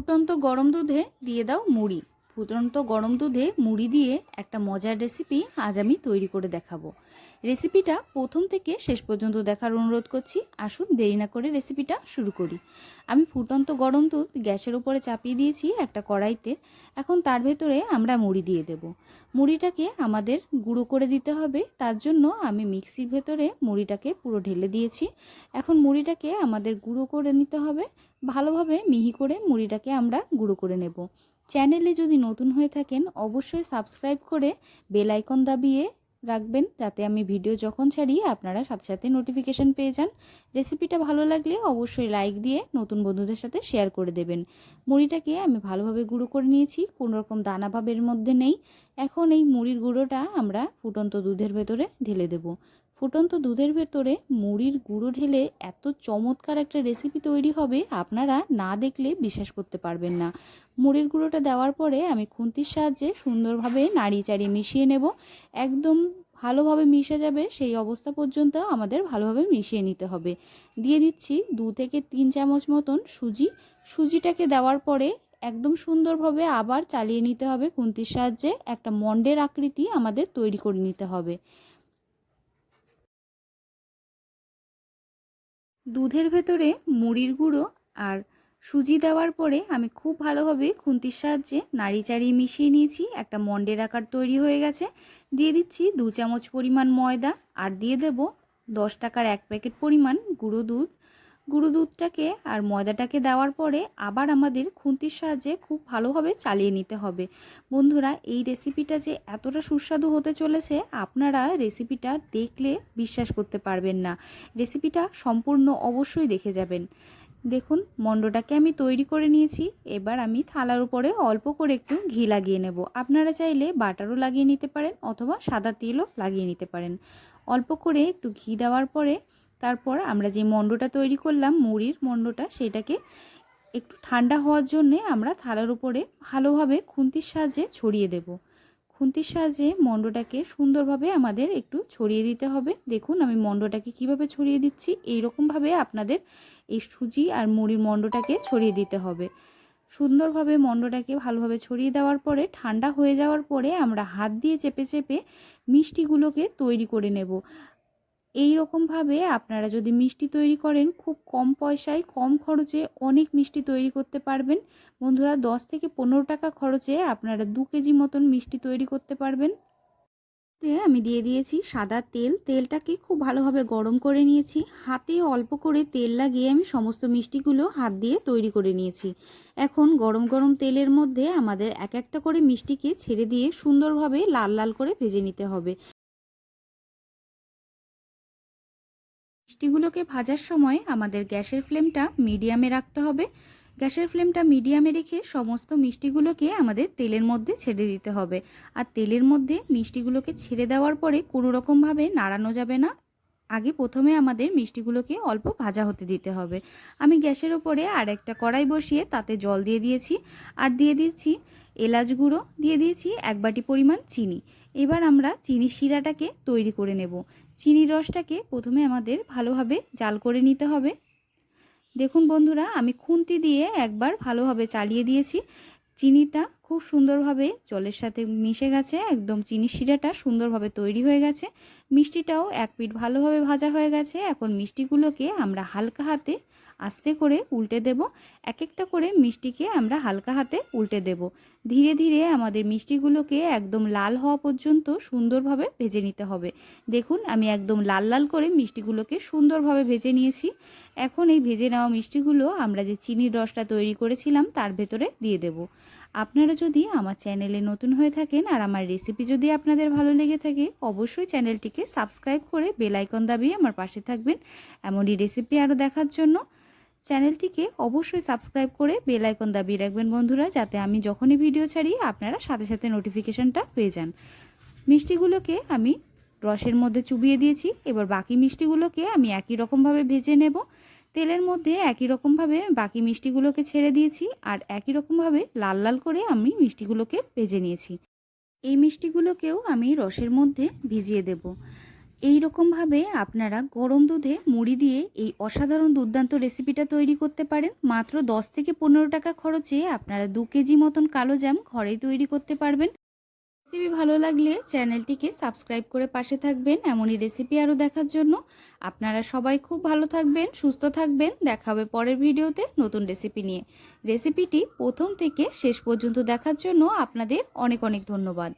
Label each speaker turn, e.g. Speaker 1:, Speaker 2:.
Speaker 1: ফুটন্ত গরম দুধে দিয়ে দাও মুড়ি। ফুটন্ত গরম দুধে মুড়ি দিয়ে একটা মজার রেসিপি আজ আমি তৈরি করে দেখাবো। রেসিপিটা প্রথম থেকে শেষ পর্যন্ত দেখার অনুরোধ করছি। আসুন দেরি না করে রেসিপিটা শুরু করি। আমি ফুটন্ত গরম দুধ গ্যাসের উপরে চাপিয়ে দিয়েছি একটা কড়াইতে। এখন তার ভেতরে আমরা মুড়ি দিয়ে দেব। মুড়িটাকে আমাদের গুঁড়ো করে দিতে হবে। তার জন্য আমি মিক্সির ভেতরে মুড়িটাকে পুরো ঢেলে দিয়েছি। এখন মুড়িটাকে আমাদের গুঁড়ো করে নিতে হবে। ভালোভাবে মিহি করে মুড়িটাকে আমরা গুঁড়ো করে নেব। চ্যানেলে যদি নতুন হয়ে থাকেন, অবশ্যই সাবস্ক্রাইব করে বেল আইকন দাবিয়ে রাখবেন, যাতে আমি ভিডিও যখন ছাড়ি আপনারা সাথে সাথে নোটিফিকেশান পেয়ে যান। রেসিপিটা ভালো লাগলে অবশ্যই লাইক দিয়ে নতুন বন্ধুদের সাথে শেয়ার করে দেবেন। মুড়িটাকে আমি ভালোভাবে গুঁড়ো করে নিয়েছি, কোনো রকম দানাভাবের মধ্যে নেই। এখন এই মুড়ির গুঁড়োটা আমরা ফুটন্ত দুধের ভেতরে ঢেলে দেব। ফুটন্ত দুধের ভেতরে মুড়ির গুঁড়ো ঢেলে এত চমৎকার একটা রেসিপি তৈরি হবে, আপনারা না দেখলে বিশ্বাস করতে পারবেন না। মুড়ির গুঁড়োটা দেওয়ার পরে আমি খুন্তির সাহায্যে সুন্দরভাবে নাড়িয়ে চাড়িয়ে মিশিয়ে নেব। একদম ভালোভাবে মিশে যাবে, সেই অবস্থা পর্যন্ত আমাদের ভালোভাবে মিশিয়ে নিতে হবে। দিয়ে দিচ্ছি দু থেকে তিন চামচ মতন সুজি। সুজিটাকে দেওয়ার পরে একদম সুন্দরভাবে আবার চালিয়ে নিতে হবে খুন্তির সাহায্যে। একটা মন্ডের আকৃতি আমাদের তৈরি করে নিতে হবে। দুধের ভেতরে মুড়ির গুঁড়ো আর সুজি দেওয়ার পরে আমি খুব ভালোভাবে খুন্তির সাহায্যে নাড়ি চাড়িয়ে মিশিয়ে নিয়েছি। একটা মন্ডের আকার তৈরি হয়ে গেছে। দিয়ে দিচ্ছি দু চামচ পরিমাণ ময়দা আর দিয়ে দেব দশ টাকার এক প্যাকেট পরিমাণ গুঁড়ো দুধ। গুঁড়ো দুধটাকে আর ময়দাটাকে দেওয়ার পরে আবার আমাদের খুন্তির সাহায্যে খুব ভালোভাবে চালিয়ে নিতে হবে। বন্ধুরা, এই রেসিপিটা যে এতটা সুস্বাদু হতে চলেছে, আপনারা রেসিপিটা দেখলে বিশ্বাস করতে পারবেন না। রেসিপিটা সম্পূর্ণ অবশ্যই দেখে যাবেন। দেখুন মণ্ডটাকে আমি তৈরি করে নিয়েছি। এবার আমি থালার উপরে অল্প করে একটু ঘি লাগিয়ে নেব। আপনারা চাইলে বাটারও লাগিয়ে নিতে পারেন অথবা সাদা তেলও লাগিয়ে নিতে পারেন। অল্প করে একটু ঘি দেওয়ার পরে তারপর আমরা যে মণ্ডটা তৈরি করলাম, মুড়ির মণ্ডটা, সেটাকে একটু ঠান্ডা হওয়ার জন্যে আমরা থালার উপরে ভালোভাবে খুন্তির সাহায্যে ছড়িয়ে দেব। খুন্তির সাহায্যে মণ্ডটাকে সুন্দরভাবে আমাদের একটু ছড়িয়ে দিতে হবে। দেখুন, আমি মণ্ডটাকে কীভাবে ছড়িয়ে দিচ্ছি, এইরকমভাবে আপনাদের এই সুজি আর মুড়ির মণ্ডটাকে ছড়িয়ে দিতে হবে। সুন্দরভাবে মণ্ডটাকে ভালোভাবে ছড়িয়ে দেওয়ার পরে, ঠান্ডা হয়ে যাওয়ার পরে আমরা হাত দিয়ে চেপে চেপে মিষ্টিগুলোকে তৈরি করে নেব। এই রকমভাবে আপনারা যদি মিষ্টি তৈরি করেন, খুব কম পয়সায়, কম খরচে অনেক মিষ্টি তৈরি করতে পারবেন। বন্ধুরা, দশ থেকে পনেরো টাকা খরচে আপনারা দু কেজি মতন মিষ্টি তৈরি করতে পারবেন। আমি দিয়ে দিয়েছি সাদা তেল। তেলটাকে খুব ভালোভাবে গরম করে নিয়েছি। হাতে অল্প করে তেল লাগিয়ে আমি সমস্ত মিষ্টিগুলো হাত দিয়ে তৈরি করে নিয়েছি। এখন গরম গরম তেলের মধ্যে আমাদের এক একটা করে মিষ্টিকে ছেড়ে দিয়ে সুন্দরভাবে লাল লাল করে ভেজে নিতে হবে। মিষ্টিগুলোকে ভাজার সময় আমাদের গ্যাসের ফ্লেমটা মিডিয়ামে রাখতে হবে। গ্যাসের ফ্লেমটা মিডিয়ামে রেখে সমস্ত মিষ্টিগুলোকে আমাদের তেলের মধ্যে ছেড়ে দিতে হবে। আর তেলের মধ্যে মিষ্টিগুলোকে ছেড়ে দেওয়ার পরে কোনো রকমভাবে নাড়ানো যাবে না। আগে প্রথমে আমাদের মিষ্টিগুলোকে অল্প ভাজা হতে দিতে হবে। আমি গ্যাসের ওপরে আর একটা কড়াই বসিয়ে তাতে জল দিয়ে দিয়েছি। আর দিয়ে দিয়েছি এলাচ গুঁড়ো, দিয়ে দিয়েছি এক বাটি পরিমাণ চিনি। এবার আমরা চিনি শিরাটাকে তৈরি করে নেব। চিনি রসটাকে প্রথমে আমাদের ভালোভাবে জাল করে নিতে হবে। দেখুন বন্ধুরা, আমি খুন্তি দিয়ে একবার ভালোভাবে চালিয়ে দিয়েছি। চিনিটা খুব সুন্দরভাবে জলের সাথে মিশে গেছে, একদম চিনি শিরাটা সুন্দরভাবে তৈরি হয়ে গেছে। মিষ্টিটাও এক পিঠ ভালোভাবে ভাজা হয়ে গেছে। এখন মিষ্টিগুলোকে আমরা হালকা হাতে আস্তে করে উল্টে দেব। এক একটা করে মিষ্টিকে আমরা হালকা হাতে উল্টে দেব। ধীরে ধীরে আমাদের মিষ্টিগুলোকে একদম লাল হওয়া পর্যন্ত সুন্দরভাবে ভেজে নিতে হবে। দেখুন, আমি একদম লাল লাল করে মিষ্টিগুলোকে সুন্দরভাবে ভেজে নিয়েছি। এখন এই ভেজে নেওয়া মিষ্টিগুলো আমরা যে চিনির রসটা তৈরি করেছিলাম, তার ভেতরে দিয়ে দেব। আপনারা যদি আমার চ্যানেলে নতুন হয়ে থাকেন আর আমার রেসিপি যদি আপনাদের ভালো লেগে থাকে, অবশ্যই চ্যানেলটিকে সাবস্ক্রাইব করে বেল আইকন দাবিয়ে আমার পাশে থাকবেন। এমনই রেসিপি আরও দেখার জন্য চ্যানেলটিকে অবশ্যই সাবস্ক্রাইব করে বেল আইকন দাবিয়ে রাখবেন বন্ধুরা, যাতে আমি যখনই ভিডিও ছাড়ি, আপনারা সাথে সাথে নোটিফিকেশানটা পেয়ে যান। মিষ্টিগুলোকে আমি রসের মধ্যে চুবিয়ে দিয়েছি, এবার বাকি মিষ্টিগুলোকে আমি একই রকমভাবে ভেজে নেব। তেলের মধ্যে একই রকমভাবে বাকি মিষ্টিগুলোকে ছেড়ে দিয়েছি আর একই রকমভাবে লাল লাল করে আমি মিষ্টিগুলোকে ভেজে নিয়েছি। এই মিষ্টিগুলোকেও আমি রসের মধ্যে ভিজিয়ে দেব। এই রকমভাবে আপনারা গরম দুধে মুড়ি দিয়ে এই অসাধারণ দুর্দান্ত রেসিপিটা তৈরি করতে পারেন। মাত্র 10 থেকে পনেরো টাকা খরচে আপনারা দু কেজি মতন কালো জাম ঘরেই তৈরি করতে পারবেন। রেসিপি ভালো লাগলে চ্যানেলটিকে সাবস্ক্রাইব করে পাশে থাকবেন। এমনই রেসিপি আরও দেখার জন্য। আপনারা সবাই খুব ভালো থাকবেন, সুস্থ থাকবেন। দেখা হবে পরের ভিডিওতে নতুন রেসিপি নিয়ে। রেসিপিটি প্রথম থেকে শেষ পর্যন্ত দেখার জন্য আপনাদের অনেক অনেক ধন্যবাদ।